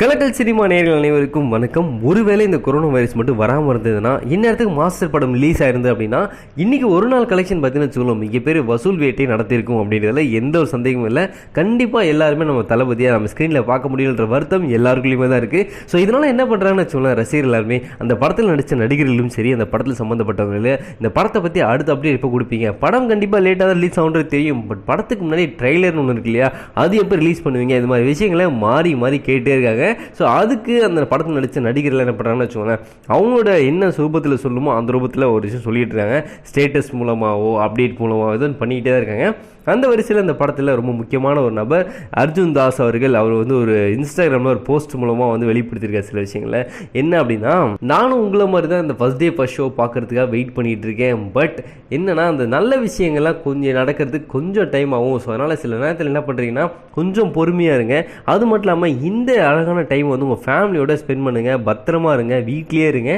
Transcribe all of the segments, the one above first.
கலக்கல் cinema நேர்கள் அனைவருக்கும் வணக்கம். ஒருவேளை இந்த கொரோனா வைரஸ் மட்டும் வராமல் இருந்ததுன்னா இந்நேரத்துக்கு மாஸ்டர் படம் ரிலீஸ் ஆயிருந்தது அப்படின்னா இன்னைக்கு ஒரு நாள் கலெக்ஷன் பார்த்தீங்கன்னா சொல்லுவோம் மிகப்பெரிய வசூல் வேட்டை நடத்திருக்கும் அப்படின்றதுல எந்த ஒரு சந்தேகமும் இல்லை. கண்டிப்பாக எல்லாருமே நம்ம தளபதியாக நம்ம ஸ்க்ரீனில் பார்க்க முடியுன்ற வருத்தம் எல்லாருக்குள்ளேயுமே தான் இருக்குது ஸோ இதனால் என்ன பண்ணுறாங்கன்னு வச்சுக்கோங்களேன் ரசிகர்கள் எல்லாருமே அந்த படத்தில் நடித்த நடிகர்களும் சரி அந்த படத்தில் சம்மந்தப்பட்டவங்களே இந்த படத்தை பற்றி அடுத்து அப்படியே எப்போ கொடுப்பீங்க? படம் கண்டிப்பாக லேட்டாக தான் ரிலீஸ் ஆகுன்றது தெரியும். பட் படத்துக்கு முன்னாடி ட்ரெய்லர்னு ஒன்று இருக்கு இல்லையா அது எப்போ ரிலீஸ் பண்ணுவீங்க? இது மாதிரி விஷயங்களை மாறி மாறி கேட்டே இருக்காங்க. ஸோ அதுக்கு அந்த படத்தில் நடித்த நடிகர்கள் என்ன பண்ணுறாங்கன்னு வச்சுக்கோங்களேன். அவங்களோட என்ன ரூபத்தில் சொல்லுமோ அந்த ரூபத்தில் ஒரு விஷயம் சொல்லிட்டு இருக்காங்க. ஸ்டேட்டஸ் மூலமாகவோ அப்டேட் மூலமாகவோ எதுவும் பண்ணிக்கிட்டே தான் இருக்காங்க. அந்த வரிசையில் அந்த படத்தில் ரொம்ப முக்கியமான ஒரு நபர் அர்ஜுன் தாஸ் அவர்கள். அவர் வந்து ஒரு இன்ஸ்டாகிராமில் ஒரு போஸ்ட் மூலமாக வந்து வெளிப்படுத்தியிருக்கார் சில விஷயங்களை. என்ன அப்படின்னா நானும் உங்களை மாதிரி தான் இந்த ஃபஸ்ட் டே ஃபஸ்ட் ஷோ பார்க்கறதுக்காக வெயிட் பண்ணிகிட்டு இருக்கேன். பட் என்னன்னா அந்த நல்ல விஷயங்கள்லாம் கொஞ்சம் நடக்கிறதுக்கு கொஞ்சம் டைம் ஆகும். ஸோ அதனால் சில நேரத்தில் என்ன பண்ணுறீங்கன்னா கொஞ்சம் பொறுமையாக இருங்க. அது மட்டும் இல்லாமல் இந்த அழகான டைம் வந்து உங்கள் ஃபேமிலியோட ஸ்பெண்ட் பண்ணுங்கள் பத்திரமா இருங்க வீட்லேயே இருங்க.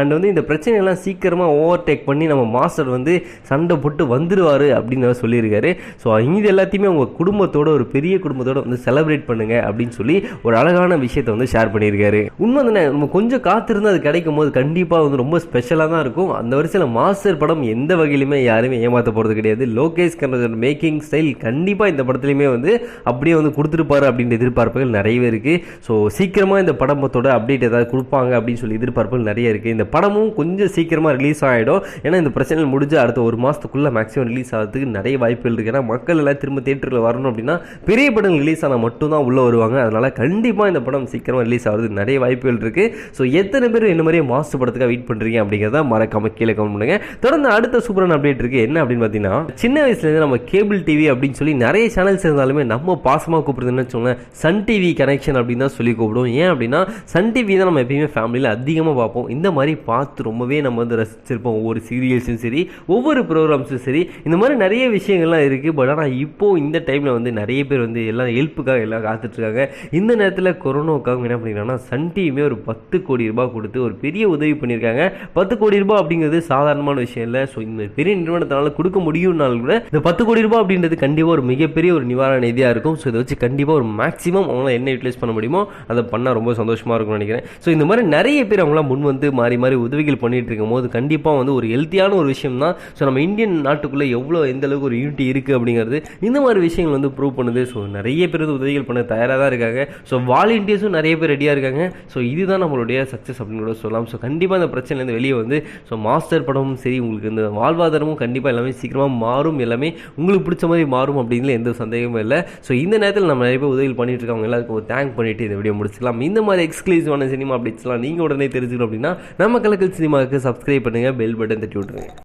அண்ட் வந்து இந்த பிரச்சனையெல்லாம் சீக்கிரமாக ஓவர்டேக் பண்ணி நம்ம மாஸ்டர் வந்து சண்டை போட்டு வந்துடுவார் அப்படின்னு சொல்லியிருக்காரு. ஸோ இது எல்லாத்தையுமே உங்கள் குடும்பத்தோட ஒரு பெரிய குடும்பத்தோட வந்து செலிப்ரேட் பண்ணுங்க அப்படின்னு சொல்லி ஒரு அழகான விஷயத்தை வந்து ஷேர் பண்ணியிருக்காரு. உண்மை தானே நம்ம கொஞ்சம் காத்திருந்து அது கிடைக்கும் போது கண்டிப்பாக வந்து ரொம்ப ஸ்பெஷலாக தான் இருக்கும். அந்த வரிசையில் மாஸ்டர் படம் எந்த வகையிலுமே யாருமே ஏமாற்ற போகிறது கிடையாது. லோகேஷ் கனகர் மேக்கிங் ஸ்டைல் கண்டிப்பாக இந்த படத்துலையுமே வந்து அப்படியே வந்து கொடுத்துருப்பாரு அப்படின்ற எதிர்பார்ப்புகள் நிறையவே இருக்குது ஸோ சீக்கிரமாக இந்த படத்தோட அப்டேட் ஏதாவது கொடுப்பாங்க அப்படின்னு சொல்லி எதிர்பார்ப்புகள் நிறைய இருக்குது இந்த படமும் கொஞ்சம் சீக்கிரமாக ரிலீஸ் ஆகிடும் ஏன்னா இந்த பிரச்சனை முடிஞ்சு அடுத்த ஒரு மாதத்துக்குள்ளே மேக்ஸிமம் ரிலீஸ் ஆகிறதுக்கு நிறைய வாய்ப்புகள் இருக்குது ஏன்னா மக்கள் எல்லாம் திரும்ப தேட்டரில் வரணும் அப்படின்னா பெரிய படம் ரிலீஸ் ஆனால் மட்டும்தான் உள்ளே வருவாங்க. அதனால் கண்டிப்பாக இந்த படம் சீக்கிரமாக ரிலீஸ் ஆகிறதுக்கு நிறைய வாய்ப்புகள் இருக்குது ஸோ எத்தனை பேர் இந்த மாதிரியே மாஸ்டர் படத்துக்காக வெயிட் பண்ணுறீங்க அப்படிங்கிறத மறக்காமல் கீழே கமெண்ட் பண்ணுங்க. தொடர்ந்து அடுத்த சூப்பரான அப்டேட் இருக்குது என்ன அப்படின்னு பார்த்தீங்கன்னா சின்ன வயசுலேருந்து நம்ம கேபிள் டிவி அப்படின்னு சொல்லி நிறைய சேனல்ஸ் இருந்தாலுமே நம்ம பாசமாக கூப்பிடுறதுன்னு வச்சுக்கோங்களேன் சன் டிவி கனெக்ஷன் அப்படின்னு தான் சொல்லி கூப்பிடுவோம். ஏன் அப்படின்னா சன் டிவி தான் நம்ம எப்பயுமே ஃபேமிலியில் அதிகமாக பார்ப்போம். இந்த மாதிரி பார்த்து ரொம்பவே நம்ம வந்து ரசிச்சிருப்போம். ஒவ்வொரு சீரியல்ஸும் சரி ஒவ்வொரு ப்ரோக்ராம்ஸும் சரி. இந்த மாதிரி நிறைய விஷயங்கள்லாம் இருக்குது பட் ஆனால் இப்போது இந்த டைமில் வந்து நிறைய பேர் வந்து எல்லாம் ஹெல்ப்புக்காக எல்லாம் காத்துட்ருக்காங்க. இந்த நேரத்தில் கொரோனாவுக்காக என்ன பண்ணிக்கிறாங்கன்னா சன் டிவியுமே ஒரு பத்து கோடி ரூபாய் கொடுத்து ஒரு பெரிய உதவி பண்ணியிருக்காங்க பத்து கோடி ரூபாய் அப்படிங்கிறது சாதாரணமான விஷயம் இல்லை. ஸோ இந்த பெரிய நிறுவனத்தினால கொடுக்க முடியும்னாலும் கூட இந்த பத்து கோடி ரூபாய் அப்படின்றது கண்டிப்பாக ஒரு மிகப்பெரிய ஒரு நிவாரண நிதியாக இருக்கும். ஸோ இதை வச்சு கண்டிப்பாக ஒரு மேக்ஸிமம் அவங்களாம் என்ன யூட்டிலைஸ் பண்ண முடியுமோ அதை பண்ணால் ரொம்ப சந்தோஷமாக இருக்கும்னு நினைக்கிறேன். ஸோ இந்த மாதிரி நிறைய பேர் அவங்களாம் முன் வந்து மாறி மாதிரி உதவிகள் பண்ணிட்டு இருக்கும் போது கண்டிப்பாக வந்து ஒரு ஹெல்த்தியான ஒரு விஷயம் தான் ஸோ நம்ம இந்தியன் நாட்டுக்குள்ளே எவ்வளோ எந்த அளவுக்கு ஒரு யூனிட்டி இருக்குது அப்படிங்கிறது இந்த மாதிரி விஷயங்கள் வந்து ப்ரூவ் பண்ணுது. ஸோ நிறைய பேர் வந்து உதவிகள் பண்ண தயாராக தான் இருக்காங்க. ஸோ வாலண்டியர்ஸும் நிறைய பேர் ரெடியாக இருக்காங்க. ஸோ இதுதான் நம்மளுடைய சக்ஸஸ் அப்படின்னு கூட சொல்லலாம். ஸோ கண்டிப்பாக அந்த பிரச்சனைலேருந்து வெளியே வந்து ஸோ மாஸ்டர் படமும் சரி உங்களுக்கு இந்த வாழ்வாதாரமும் கண்டிப்பாக எல்லாமே சீக்கிரமாக மாறும் எல்லாமே உங்களுக்கு பிடிச்ச மாதிரி மாறும் அப்படின்னு எந்த சந்தேகமும் இல்லை. ஸோ இந்த நேரத்தில் நம்ம நிறைய பேர் உதவி பண்ணிட்டு இருக்கவங்க எல்லாருக்கும் ஒரு தேங்க் பண்ணிட்டு இந்த வீடியோ முடிச்சுக்கலாம். இந்த மாதிரி எக்ஸ்க்ளூசிவான சினிமா அப்டேட்ஸ்லாம் நீங்கள் உடனே தெரிஞ்சுக்கணும் அப்படின்னா நம்ம கலக்கல் சினிமாவுக்கு சப்ஸ்கிரைப் பண்ணுங்கள் பெல் பட்டன் தட்டி விட்ருங்க